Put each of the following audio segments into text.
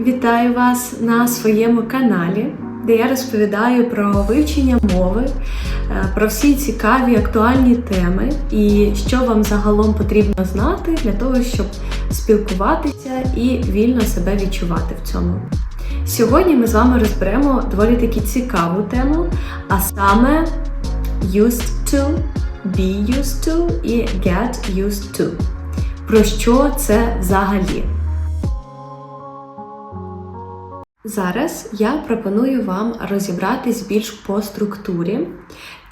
Вітаю вас на своєму каналі, де я розповідаю про вивчення мови, е, про всі цікаві актуальні теми і що вам загалом потрібно знати для того, щоб спілкуватися і вільно себе відчувати в цьому. Сьогодні ми з вами розберемо доволі таки цікаву тему, а саме used to, be used to і get used to. Про що це взагалі? Зараз я пропоную вам розібратись більш по структурі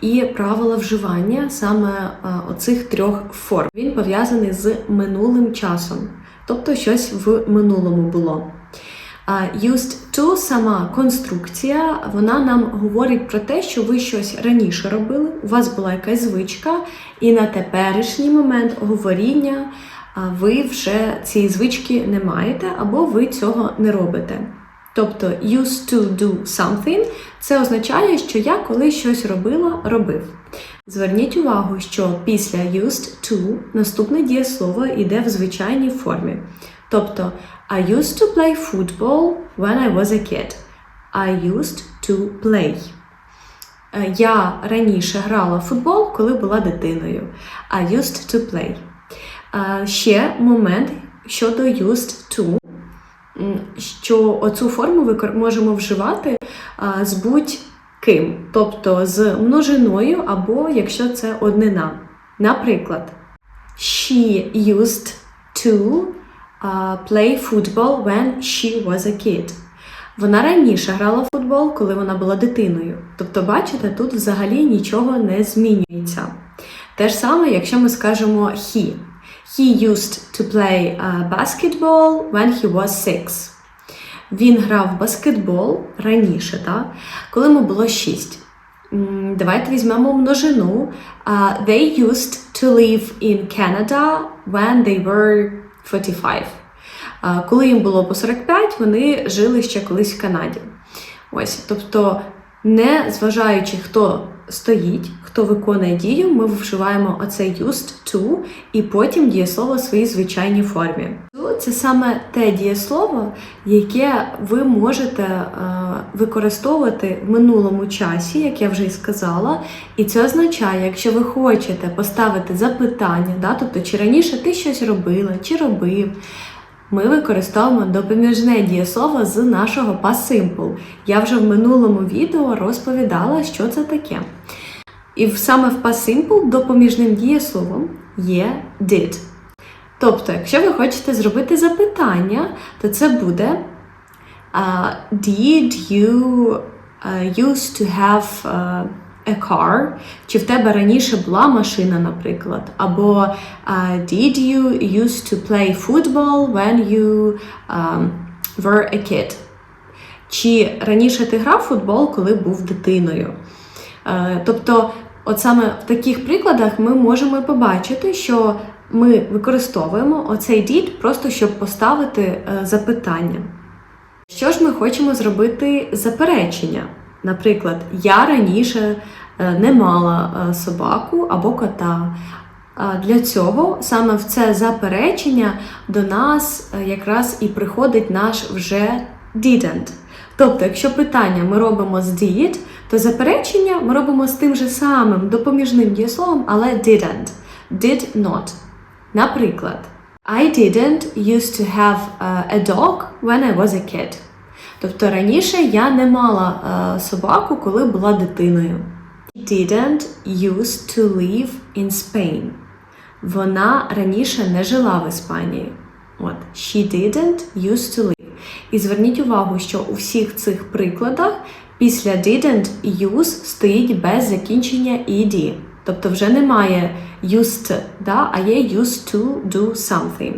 і правила вживання саме е, оцих трьох форм. Він пов'язаний з минулим часом, тобто щось в минулому було. А Used to сама конструкція, вона нам говорить про те, що ви щось раніше робили, у вас була якась звичка, і на теперішній момент говоріння ви вже цієї звички не маєте, або ви цього не робите. Тобто used to do something це означає, що я коли щось робила, робив. Зверніть увагу, що після used to наступне дієслово йде в звичайній формі. Тобто I used to play football when I was a kid. I used to play. Е, Я раніше грала в футбол, коли була дитиною. I used to play. Е, Ще момент щодо used to що оцю форму ми можемо вживати з будь-ким, тобто з множиною, або якщо це однина. Наприклад, she used to play football when she was a kid. Вона раніше грала в футбол, коли вона була дитиною. Тобто, бачите, тут взагалі нічого не змінюється. Те ж саме, якщо ми скажемо he. He used to play uh, basketball when he was six. Він грав баскетбол раніше, так? коли йому було 6. Давайте візьмемо множину. Uh, they used to live in Canada when they were 45. Uh, коли їм було по 45, вони жили ще колись в Канаді. Ось, тобто, не зважаючи, хто стоїть, хто виконує дію, ми вживаємо оце used to і потім дієслово в своїй звичайній формі. Це саме те дієслово, яке ви можете е, використовувати в минулому часі, як я вже й сказала. І це означає, якщо ви хочете поставити запитання, да, тобто чи раніше ти щось робила, чи робив. Ми використовуємо допоміжне дієслово з нашого past simple. Я вже в минулому відео розповідала, що це таке. І саме в past simple допоміжним дієсловом є did. Тобто, якщо ви хочете зробити запитання, то це буде а, Did you а, used to have а, a car? Чи в тебе раніше була машина, наприклад? Або Did you used to play football when you um, were a kid? Чи раніше ти грав футбол, коли був дитиною? Е, Тобто, от саме в таких прикладах ми можемо побачити, що ми використовуємо оцей did просто щоб поставити е, запитання. Що ж ми хочемо зробити заперечення? Наприклад, я раніше е, не мала е, собаку або кота. Для цього саме в це заперечення до нас е, якраз і приходить наш вже didn't. Тобто, якщо питання ми робимо з did, то заперечення ми робимо з тим же самим допоміжним дієсловом, але didn't. Did not. Наприклад, I didn't used to have a dog when I was a kid. Тобто раніше я не мала е, собаку, коли була дитиною. Didn't used to live in Spain. Вона раніше не жила в Іспанії. От, she didn't used to live. І зверніть увагу, що у всіх цих прикладах після didn't use стоїть без закінчення ed. Тобто вже немає used, да, а є used to do something.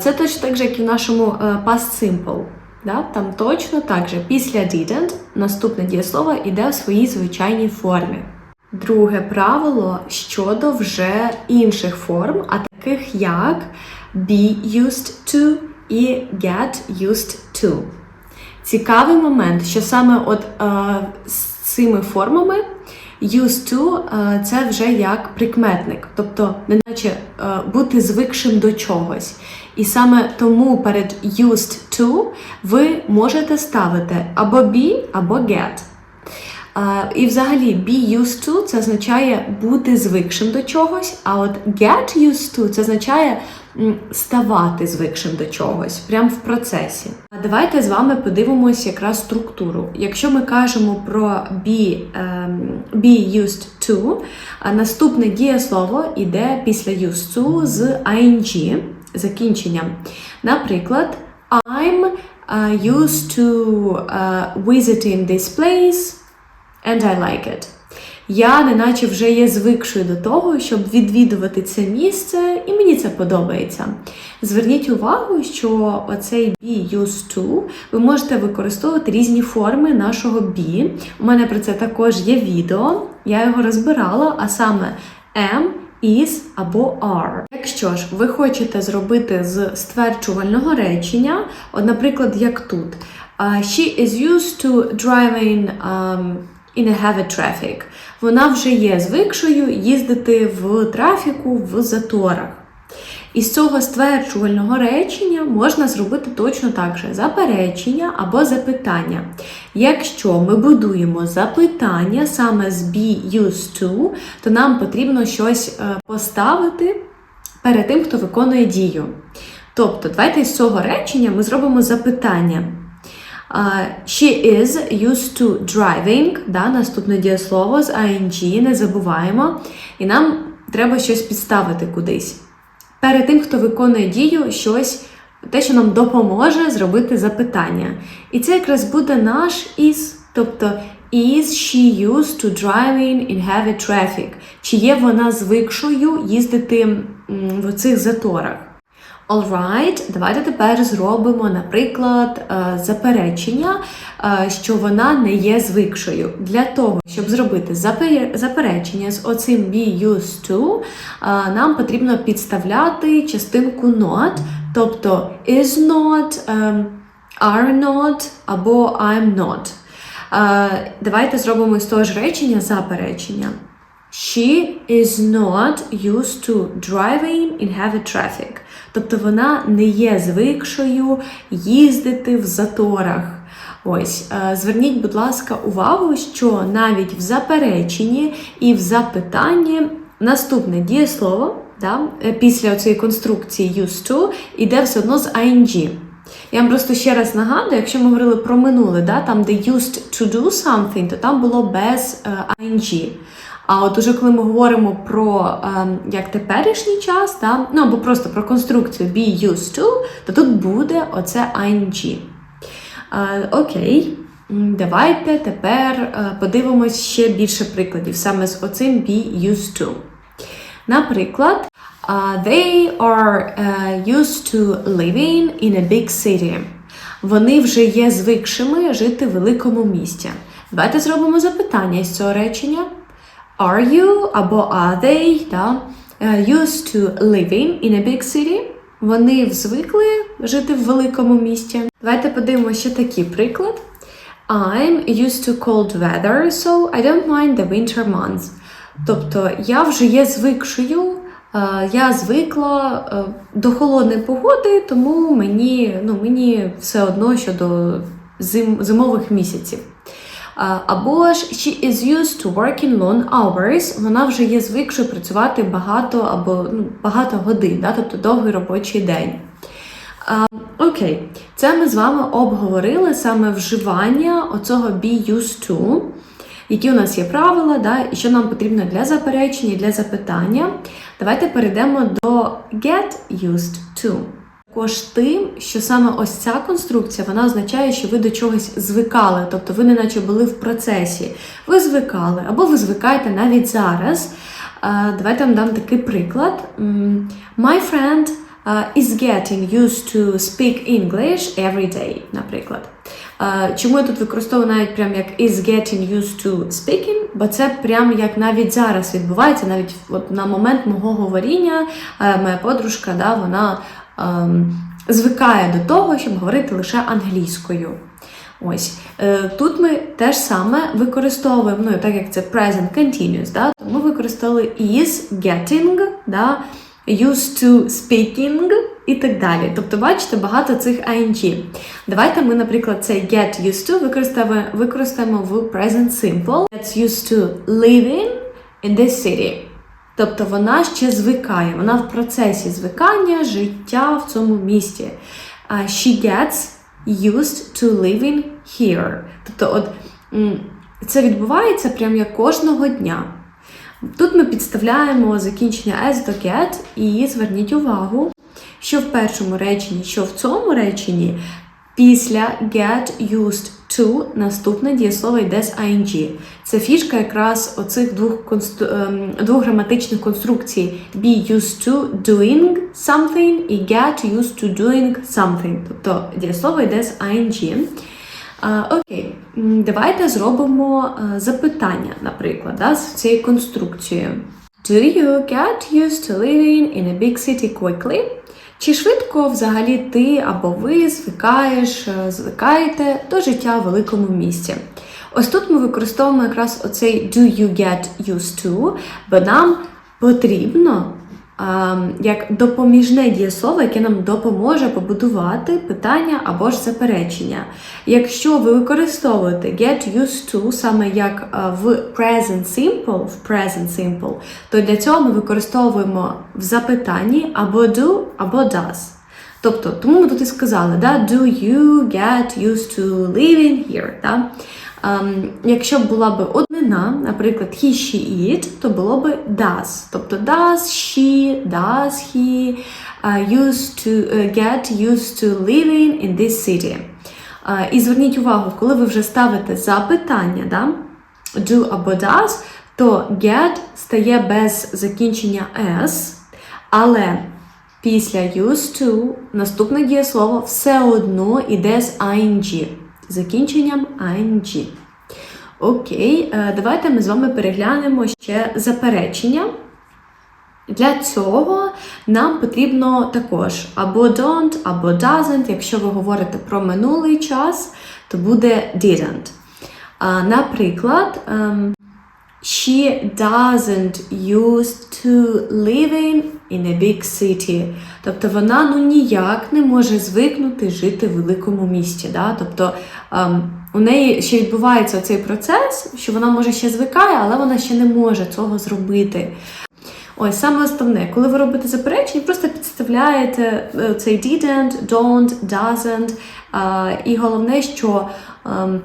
Це точно так же, як і в нашому е, past simple. Да? Там точно так же після didn't наступне дієслово йде в своїй звичайній формі. Друге правило щодо вже інших форм, а таких як be used to і get used to. Цікавий момент, що саме от е, з цими формами used to е, це вже як прикметник, тобто, неначе е, бути звикшим до чогось. І саме тому перед used to ви можете ставити або be, або get. Е, І взагалі be used to це означає бути звикшим до чогось, а от get used to це означає ставати звикшим до чогось, прямо в процесі. А давайте з вами подивимося якраз структуру. Якщо ми кажемо про be, ем, be used to, наступне дієслово йде після used to з ing закінченням. Наприклад, I'm uh, used to uh, visiting this place and I like it. Я неначе вже є звикшою до того, щоб відвідувати це місце, і мені це подобається. Зверніть увагу, що оцей be used to ви можете використовувати різні форми нашого be. У мене про це також є відео, я його розбирала, а саме am, is або are. Якщо ж ви хочете зробити з стверджувального речення, от, наприклад, як тут. She is used to driving um, in a heavy traffic. Вона вже є звикшою їздити в трафіку в заторах. Із цього стверджувального речення можна зробити точно так же заперечення або запитання. Якщо ми будуємо запитання саме з be used to, то нам потрібно щось е, поставити перед тим, хто виконує дію. Тобто, давайте з цього речення ми зробимо запитання. She is used to driving, да, наступне дієслово з ing, не забуваємо. І нам треба щось підставити кудись. Перед тим, хто виконує дію, щось, те, що нам допоможе зробити запитання. І це якраз буде наш is, тобто is she used to driving in heavy traffic? Чи є вона звикшою їздити в цих заторах? Alright, давайте тепер зробимо, наприклад, е, заперечення, е, що вона не є звикшою. Для того, щоб зробити заперечення з оцим be used to, е, нам потрібно підставляти частинку not, тобто is not, ем, are not або I'm not. Давайте зробимо з того ж речення заперечення. She is not used to driving in heavy traffic. Тобто вона не є звикшою їздити в заторах. Ось, е, зверніть, будь ласка, увагу, що навіть в запереченні і в запитанні наступне дієслово да, е, після цієї конструкції used to іде все одно з ing. Я вам просто ще раз нагадую, якщо ми говорили про минуле, да, там, де used to do something, то там було без е, ing. А от уже коли ми говоримо про ем, як теперішній час, да, ну або просто про конструкцію be used to, то тут буде оце ing. Е, окей, давайте тепер е, подивимось ще більше прикладів саме з оцим be used to. Наприклад, uh, they are uh, used to living in a big city. Вони вже є звикшими жити в великому місті. Давайте зробимо запитання з цього речення. Are you або are they да, uh, used to living in a big city? Вони звикли жити в великому місті. Давайте подивимося ще такий приклад. I'm used to cold weather, so I don't mind the winter months. Тобто я вже є звикшою, е, я звикла е, до холодної погоди, тому мені, ну, мені все одно щодо зим, зимових місяців. Або ж she is used to working long hours, вона вже є звикшою працювати багато або ну, багато годин, да? тобто довгий робочий день. Окей, це ми з вами обговорили саме вживання оцього be used to, які у нас є правила, да, і що нам потрібно для заперечення і для запитання. Давайте перейдемо до get used to. Також тим, що саме ось ця конструкція вона означає, що ви до чогось звикали, тобто ви не наче були в процесі. Ви звикали, або ви звикаєте навіть зараз. Давайте вам дам такий приклад. My friend is getting used to speak English every day, наприклад. Чому я тут використовую навіть прям як is getting used to speaking, бо це прям як навіть зараз відбувається, навіть от на момент мого говоріння, моя подружка, да, вона звикає до того, щоб говорити лише англійською. Ось е, тут ми теж саме використовуємо, ну так як це present continuous, да, то ми використали is, getting, да, used to speaking і так далі. Тобто, бачите, багато цих ing. Давайте ми, наприклад, цей get used to використаємо, використаємо в present simple. Gets used to living in this city. Тобто вона ще звикає, вона в процесі звикання життя в цьому місті. She gets used to living here. Тобто, от це відбувається прям як кожного дня. Тут ми підставляємо закінчення S до get і зверніть увагу, що в першому реченні, що в цьому реченні після get used to наступне дієслово йде з ing. Це фішка якраз оцих двох, констру... ем, двох граматичних конструкцій be used to doing something і get used to doing something. Тобто дієслово йде з ing. Окей, давайте зробимо е, запитання, наприклад, да, з цією конструкцією. Do you get used to living in a big city quickly? Чи швидко взагалі ти або ви звикаєш, е, звикаєте до життя в великому місті? Ось тут ми використовуємо якраз оцей do you get used to, бо нам потрібно як допоміжне дієслово, яке нам допоможе побудувати питання або ж заперечення. Якщо ви використовуєте get used to саме як в present simple, в present simple, то для цього ми використовуємо в запитанні або do, або does. Тобто, тому ми тут і сказали, да, do you get used to living here? Да? Ем, якщо була б однина, наприклад, he, she, it, то було б does. Тобто does she, does he uh, used to uh, get used to living in this city. Е, і зверніть увагу, коли ви вже ставите запитання, да, do або does, то get стає без закінчення s, але після used to наступне дієслово все одно йде з ing, закінченням ing. Окей, е, давайте ми з вами переглянемо ще заперечення. Для цього нам потрібно також або don't, або doesn't. Якщо ви говорите про минулий час, то буде didn't. Наприклад, ем, she doesn't used to living in a big city. Тобто вона ну ніяк не може звикнути жити в великому місті. Да? Тобто ем, у неї ще відбувається цей процес, що вона може ще звикає, але вона ще не може цього зробити. Ось саме основне, коли ви робите заперечення, просто підставляєте е, цей didn't, don't, doesn't. е, І головне, що ем,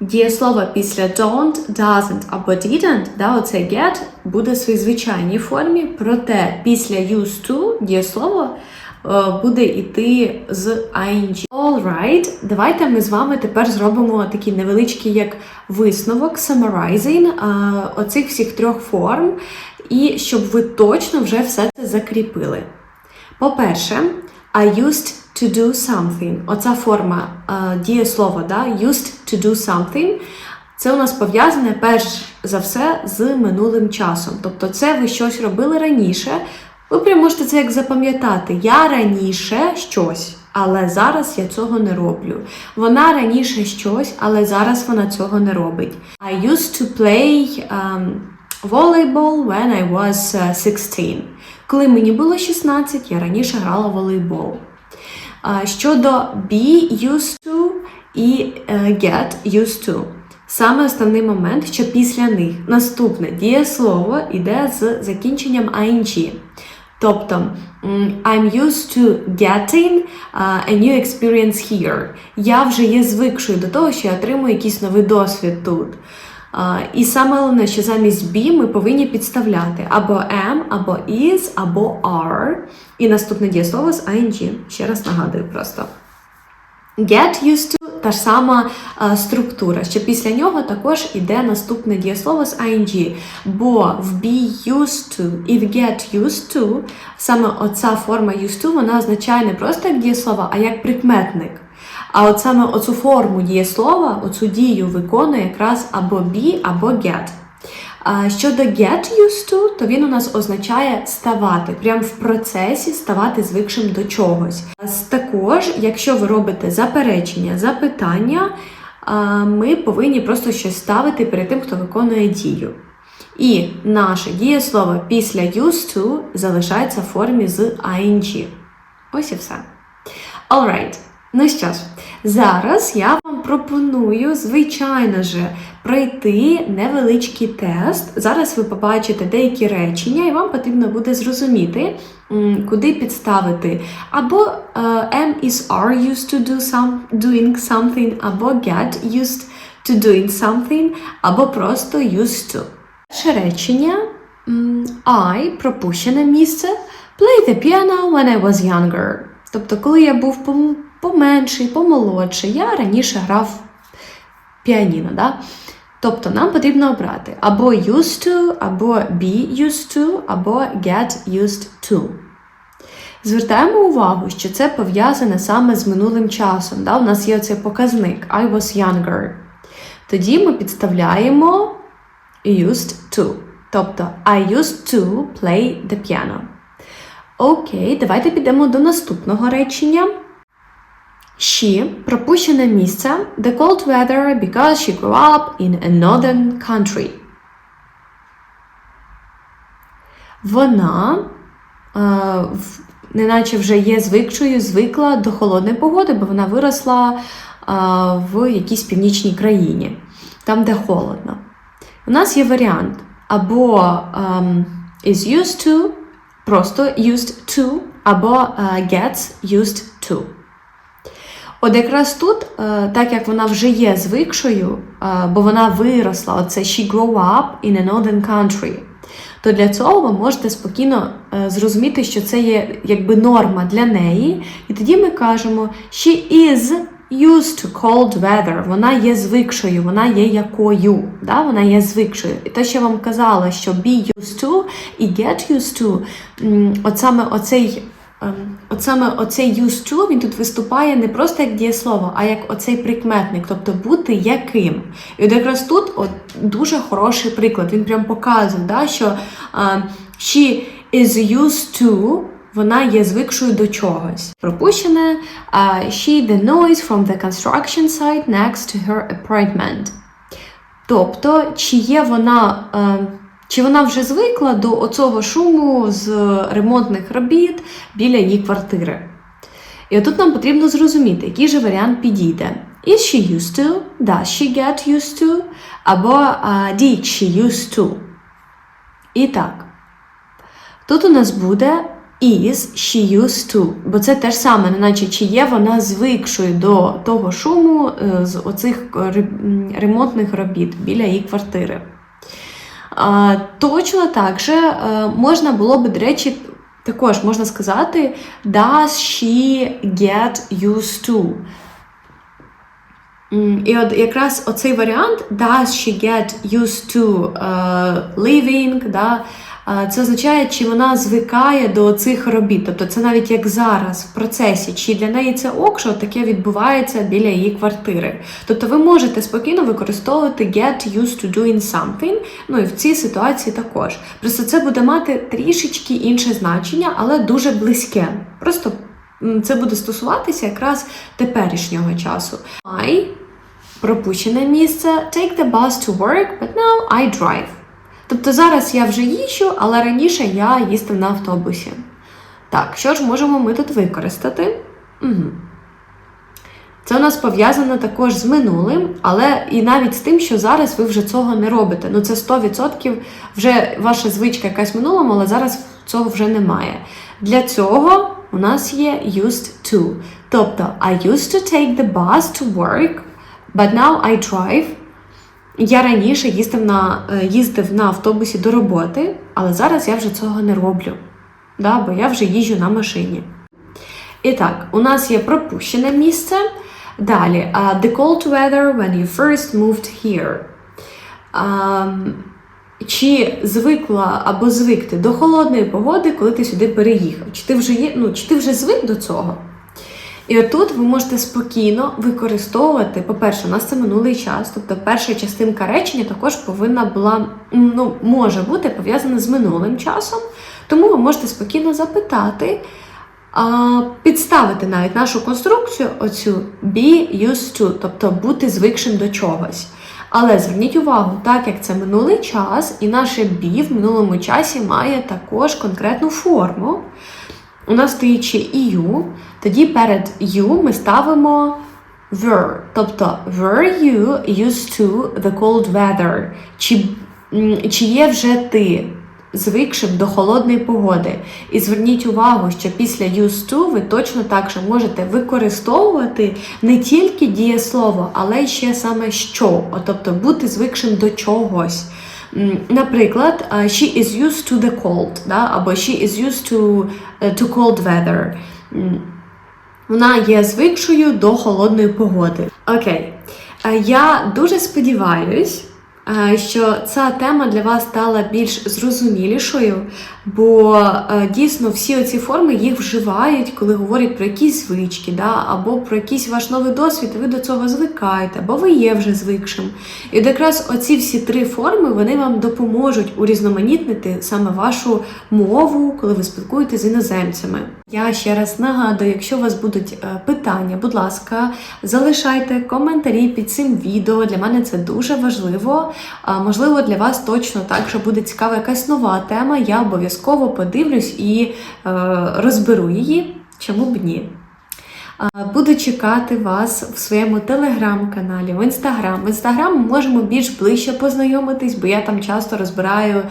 дієслово після don't, doesn't або didn't, да, оцей get буде в своїй звичайній формі, проте після used to дієслово е, буде йти з ing. Alright, давайте ми з вами тепер зробимо такий невеличкий як висновок, summarizing е, оцих всіх трьох форм, і щоб ви точно вже все це закріпили. По-перше, I used to do something. Оця форма е, дієслова, да? used to do something. Це у нас пов'язане перш за все з минулим часом. Тобто, це ви щось робили раніше. Ви прям можете це як запам'ятати. Я раніше щось, але зараз я цього не роблю. Вона раніше щось, але зараз вона цього не робить. I used to play um, volleyball when I was uh, 16. Коли мені було 16, я раніше грала в волейбол. Щодо be used to і е, get used to. Саме основний момент, що після них наступне дієслово йде з закінченням ing. Тобто I'm used to getting a new experience here. Я вже є звикшою до того, що я отримую якийсь новий досвід тут. А, і саме головне, що замість be ми повинні підставляти або am, або is, або are. І наступне дієслово з ing. Ще раз нагадую просто. Get used to та ж сама е, структура, що після нього також іде наступне дієслово з ing. Бо в be used to і в get used to саме оця форма used to, вона означає не просто як дієслово, а як прикметник. А от саме оцю форму дієслова, оцю дію виконує якраз або be, або get. Щодо get used to, то він у нас означає ставати, прям в процесі ставати звикшим до чогось. Також, якщо ви робите заперечення, запитання, ми повинні просто щось ставити перед тим, хто виконує дію. І наше дієслово після used to залишається в формі з ing. Ось і все. Alright. Ну що ж, зараз я вам пропоную, звичайно ж, пройти невеличкий тест. Зараз ви побачите деякі речення, і вам потрібно буде зрозуміти, куди підставити або е, am is are used to do some, doing something, або get used to doing something, або просто used to. Перше речення I пропущене місце play the piano when I was younger. Тобто, коли я був поменший, помолодший, я раніше грав піаніно. Да? Тобто нам потрібно обрати або used to, або be used to, або get used to. Звертаємо увагу, що це пов'язане саме з минулим часом. Да? У нас є оцей показник I was younger. Тоді ми підставляємо used to. Тобто I used to play the piano. Окей, давайте підемо до наступного речення. She пропущене місце the cold weather because she grew up in a northern country. Вона е, неначе вже є звикшою, звикла до холодної погоди, бо вона виросла е, в якійсь північній країні, там, де холодно. У нас є варіант або ем, is used to, просто used to, або е, gets used to. От якраз тут, е, так як вона вже є звикшою, е, бо вона виросла, оце she grew up in a northern country, то для цього ви можете спокійно е, зрозуміти, що це є якби норма для неї. І тоді ми кажемо she is used to cold weather. Вона є звикшою, вона є якою. Да? Вона є звикшою. І те, що я вам казала, що be used to і get used to, от саме оцей. Ем, От саме оцей used to, він тут виступає не просто як дієслово, а як оцей прикметник, тобто бути яким. І от якраз тут от дуже хороший приклад. Він прям показує, да, що а, she is used to, вона є звикшою до чогось. Пропущене а, she the noise from the construction site next to her apartment. Тобто, чи є вона. Е, чи вона вже звикла до оцього шуму з ремонтних робіт біля її квартири? І отут нам потрібно зрозуміти, який же варіант підійде. Is she used to? Does she get used to? Або uh, did she used to? І так. Тут у нас буде is she used to, бо це те ж саме, неначе чи є вона звикшою до того шуму е, з оцих е, ремонтних робіт біля її квартири. Точно так же е, можна було би, до речі, також можна сказати Does she get used to? І от якраз оцей варіант Does she get used to е, living? Да? Це означає, чи вона звикає до цих робіт. Тобто це навіть як зараз в процесі, чи для неї це ок, що таке відбувається біля її квартири. Тобто ви можете спокійно використовувати get used to doing something, ну і в цій ситуації також. Просто це буде мати трішечки інше значення, але дуже близьке. Просто це буде стосуватися якраз теперішнього часу. I пропущене місце take the bus to work, but now I drive. Тобто зараз я вже їжджу, але раніше я їздив на автобусі. Так, що ж можемо ми тут використати? Угу. Це у нас пов'язано також з минулим, але і навіть з тим, що зараз ви вже цього не робите. Ну це 100% вже ваша звичка якась минулому, але зараз цього вже немає. Для цього у нас є used to. Тобто, I used to take the bus to work, but now I drive. Я раніше їздив на, е, їздив на автобусі до роботи, але зараз я вже цього не роблю. Да, бо я вже їжджу на машині. І так, у нас є пропущене місце. Далі, а, the cold weather when you first moved here. А, чи звикла або звикти до холодної погоди, коли ти сюди переїхав? Чи ти вже є, ну, чи ти вже звик до цього? І отут ви можете спокійно використовувати, по-перше, у нас це минулий час, тобто перша частинка речення також повинна була, ну, може бути пов'язана з минулим часом. Тому ви можете спокійно запитати, а, підставити навіть нашу конструкцію, оцю be used to, тобто бути звикшим до чогось. Але зверніть увагу, так як це минулий час, і наше be в минулому часі має також конкретну форму. У нас стоїть ще EU, тоді перед you ми ставимо were. Тобто, were you used to the cold weather? Чи, чи є вже ти звикшим до холодної погоди? І зверніть увагу, що після used to ви точно так же можете використовувати не тільки дієслово, але й ще саме що, тобто бути звикшим до чогось. Наприклад, she is used to the cold, да? або she is used to, е, to cold weather. Вона є звикшою до холодної погоди. Окей. Я дуже сподіваюсь, що ця тема для вас стала більш зрозумілішою, бо е, дійсно всі оці форми їх вживають, коли говорять про якісь звички, да? або про якийсь ваш новий досвід, і ви до цього звикаєте, або ви є вже звикшим. І якраз оці всі три форми вони вам допоможуть урізноманітнити саме вашу мову, коли ви спілкуєтесь з іноземцями. Я ще раз нагадую, якщо у вас будуть е, питання, будь ласка, залишайте коментарі під цим відео. Для мене це дуже важливо. Можливо, для вас точно так, що буде цікава якась нова тема. Я обов'язково подивлюсь і е, розберу її. Чому б ні? Буду чекати вас в своєму телеграм-каналі, в інстаграм. В інстаграм ми можемо більш ближче познайомитись, бо я там часто розбираю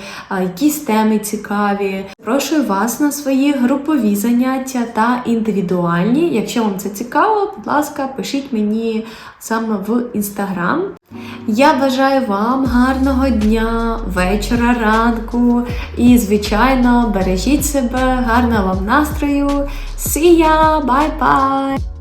якісь теми цікаві. Запрошую вас на свої групові заняття та індивідуальні. Якщо вам це цікаво, будь ласка, пишіть мені саме в інстаграм. Я бажаю вам гарного дня, вечора, ранку і, звичайно, бережіть себе, гарного вам настрою. See ya! Bye-bye!